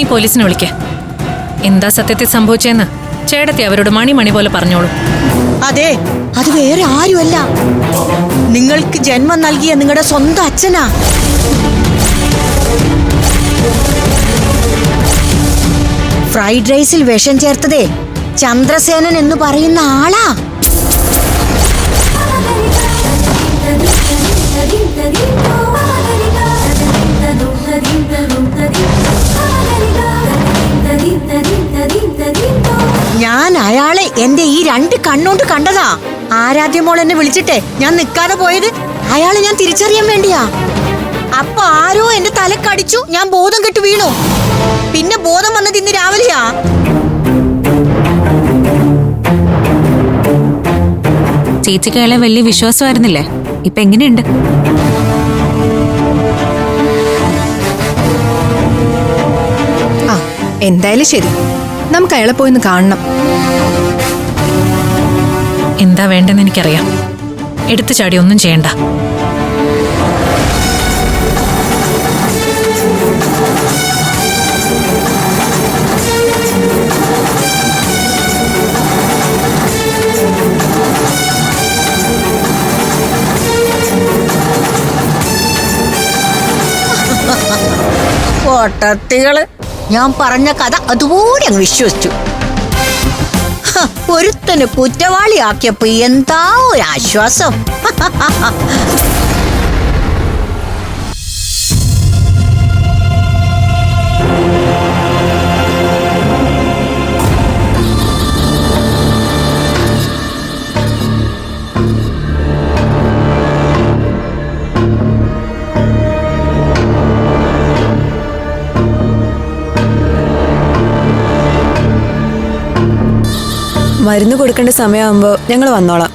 നീ പോലീസിനെ വിളിക്ക. എന്താ സത്യത്തിൽ സംഭവിച്ചെന്ന് ചേടത്തി അവരോട് മണി മണി പോലെ പറഞ്ഞോളൂ. അതെ അത് വേറെ ആരുമല്ല. നിങ്ങൾക്ക് ജന്മം നൽകിയ നിങ്ങളുടെ സ്വന്തം അച്ഛനാ. ഫ്രൈഡ് റൈസിൽ വിഷം ചേർത്തതേ ചന്ദ്രസേനൻ എന്ന് പറയുന്ന ആളാ. ഞാൻ എന്റെ ഈ രണ്ട് കണ്ണോണ്ട് കണ്ടതാ. ആരാധ്യമോൾ എന്നെ വിളിച്ചിട്ടെ ഞാൻ നിൽക്കാതെ പോയത്? അയാളെ ഞാൻ തിരിച്ചറിയാൻ വേണ്ടിയാ. അപ്പൊ ആരോ എന്റെ തലക്കടിച്ചു ഞാൻ ബോധം കെട്ട് വീണു. പിന്നെ ബോധം വന്നത് ഇന്ന് രാവിലെയാ. ചേച്ചിക്ക് അയാളെ വലിയ വിശ്വാസമായിരുന്നില്ലേ? ഇപ്പൊ എങ്ങനെയുണ്ട്? ആ എന്തായാലും ശരി. നമുക്ക് അയാളെ പോയി ഒന്ന് കാണണം. എന്താ വേണ്ടെന്ന് എനിക്കറിയാം. എടുത്തു ചാടി ഒന്നും ചെയ്യണ്ട. പൊട്ടത്തികൾ. ഞാൻ പറഞ്ഞ കഥ അതുപോലെ അങ്ങ് വിശ്വസിച്ചു. ഒരുത്തന് കുറ്റവാളിയാക്കിയപ്പോ എന്താ ഒരു ആശ്വാസം? മരുന്ന് കൊടുക്കേണ്ട സമയമാകുമ്പോൾ ഞങ്ങൾ വന്നോളാം.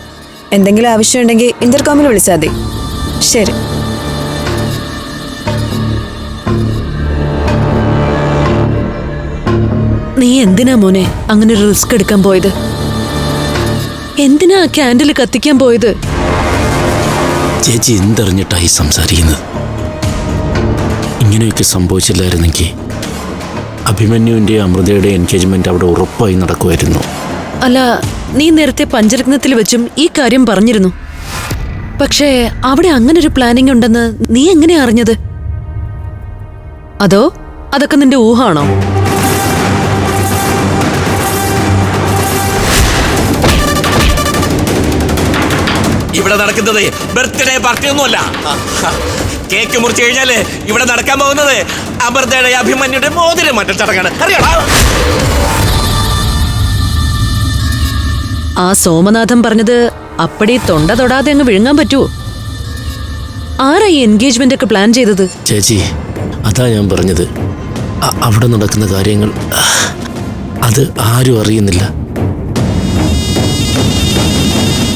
എന്തെങ്കിലും ആവശ്യമുണ്ടെങ്കിൽ ഇന്റർകോമിൽ വിളിച്ചാൽ മതി. ശരി. നീ എന്തിനാ മോനെ അങ്ങനെ ഒരു റിസ്ക് എടുക്കാൻ പോയത്? എന്തിനാ ക്യാൻഡിൽ കത്തിക്കാൻ പോയത്? ചേച്ചി എന്തറിഞ്ഞിട്ടായി സംസാരിക്കുന്നത്? ഇങ്ങനെയൊക്കെ സംഭവിച്ചില്ലായിരുന്നെങ്കിൽ അഭിമന്യുവിന്റെ അമൃതയുടെ എൻഗേജ്മെന്റ് അവിടെ ഉറപ്പായി നടക്കുമായിരുന്നു. അല്ല നീ നേരത്തെ പഞ്ചരത്നത്തിൽ വെച്ചും ഈ കാര്യം പറഞ്ഞിരുന്നു. പക്ഷേ അവിടെ അങ്ങനെ ഒരു പ്ലാനിംഗ് ഉണ്ടെന്ന് നീ എങ്ങനെ അറിഞ്ഞത്? അതോ അതൊക്കെ നിന്റെ ഊഹാണോ? ഇവിടെ നടക്കുന്നത് ബർത്ത്ഡേ പാർട്ടി ഒന്നുമല്ല. കേക്ക് മുറിച്ചു കഴിഞ്ഞാൽ ഇവിടെ നടക്കാൻ പോകുന്നത് അമൃതയുടെ അഭിമന്യുടെ മോതിരം മറ്റൊരു ചടങ്ങാണ്. അറിയാടാ ആ സോമനാഥൻ പറഞ്ഞത് അപ്പടി തൊണ്ട തൊടാതെ അങ്ങ് വിഴുങ്ങാൻ പറ്റുമോ ആരാ ഈ എൻഗേജ്മെന്റ് ഒക്കെ പ്ലാൻ ചെയ്തത്? ചേച്ചി അതാ ഞാൻ പറഞ്ഞത്. അവിടെ നടക്കുന്ന കാര്യങ്ങൾ അത് ആരും അറിയുന്നില്ല.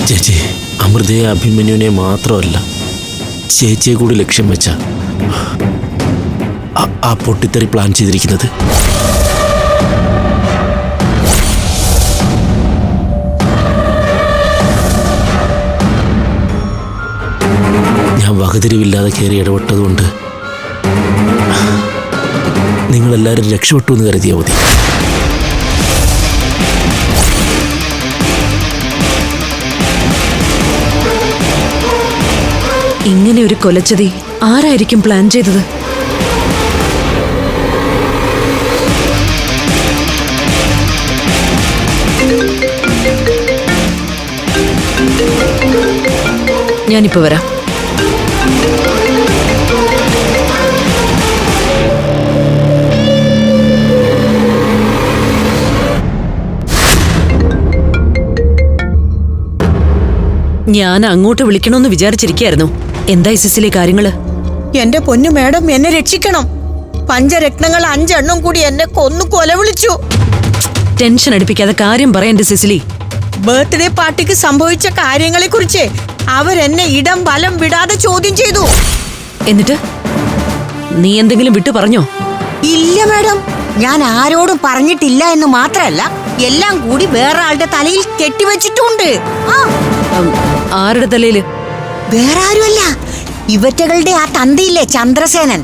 ചേച്ചി അമൃതയെ അഭിമന്യുവിനെ മാത്രമല്ല ചേച്ചിയെ കൂടി ലക്ഷ്യം വെച്ച ആ പൊട്ടിത്തെറി പ്ലാൻ ചെയ്തിരിക്കുന്നത്. ഞാൻ വകതിരിവില്ലാതെ കയറി ഇടപെട്ടതുകൊണ്ട് നിങ്ങളെല്ലാവരും രക്ഷപ്പെട്ടു എന്ന് കരുതിയാൽ മതി. ഇങ്ങനെ ഒരു കൊലച്ചതി ആരായിരിക്കും പ്ലാൻ ചെയ്തത്? ഞാനിപ്പോ വരാം. ഞാൻ അങ്ങോട്ട് വിളിക്കണമെന്ന് വിചാരിച്ചിരിക്കായിരുന്നു. എന്താ സിസിലെ കാര്യങ്ങൾ? എന്റെ പൊന്നു മേഡം എന്നെ രക്ഷിക്കണം. പഞ്ചരത്നങ്ങൾ അഞ്ചെണ്ണം കൂടി എന്നെ കൊന്നു കൊല വിളിച്ചു ടെൻഷൻ അടിപ്പിക്കാതെ കാര്യം പറയണ്ട സിസിലി. ബർത്ത്ഡേ പാർട്ടിക്ക് സംഭവിച്ച കാര്യങ്ങളെ കുറിച്ച് അവരെന്നെ ഇടം വലം വിടാതെ ചോദ്യം ചെയ്തു. എന്നിട്ട്? നീ എന്തെങ്കിലും വിട്ടു പറഞ്ഞോ? ഇല്ല മാഡം. ഞാൻ ആരോടും പറഞ്ഞിട്ടില്ല എന്ന് മാത്രമല്ല എല്ലാം കൂടി വേറെ ആളുടെ തലയിൽ കെട്ടിവെച്ചിട്ടുണ്ട്. ആരുടെ തലയിൽ? വേറെ ആരുമല്ല ഇവറ്റകളുടെ ആ തന്തയില്ലേ ചന്ദ്രസേനൻ?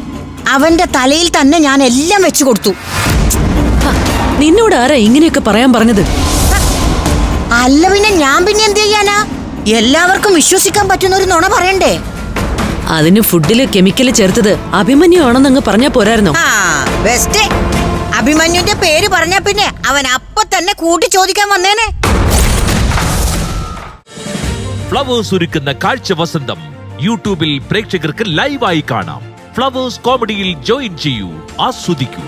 അവന്റെ തലയിൽ തന്നെ ഞാൻ എല്ലാം വെച്ചു കൊടുത്തു. നിന്നോട് ആരാ ഇങ്ങനെയൊക്കെ പറയാൻ പറഞ്ഞത്? അല്ല പിന്നെ ഞാൻ പിന്നെ എന്ത് ചെയ്യാനാ? എല്ലാവർക്കും വിശ്വസിക്കാൻ പറ്റുന്ന ഒരു നുണ പറയണ്ടേ? അതിന് ഫുഡിൽ കെമിക്കൽ ചേർത്തത് അഭിമന്യു ആണെന്നങ്ങ് പറഞ്ഞാ പോരായിരുന്നോ? ആ ബെസ്റ്റ് അഭിമന്യുന്റെ പേര് പറഞ്ഞ പിന്നെ അവൻ അപ്പൊ തന്നെ കൂട്ടി ചോദിക്കാൻ വന്നേനെ. ഫ്ലവേഴ്സ് ഒരുക്കുന്ന കാഴ്ച വസന്തം. യൂട്യൂബിൽ പ്രേക്ഷകർക്ക് ലൈവായി കാണാം. ഫ്ലവേഴ്സ് കോമഡിയിൽ ജോയിൻ ചെയ്യൂ ആസ്വദിക്കൂ.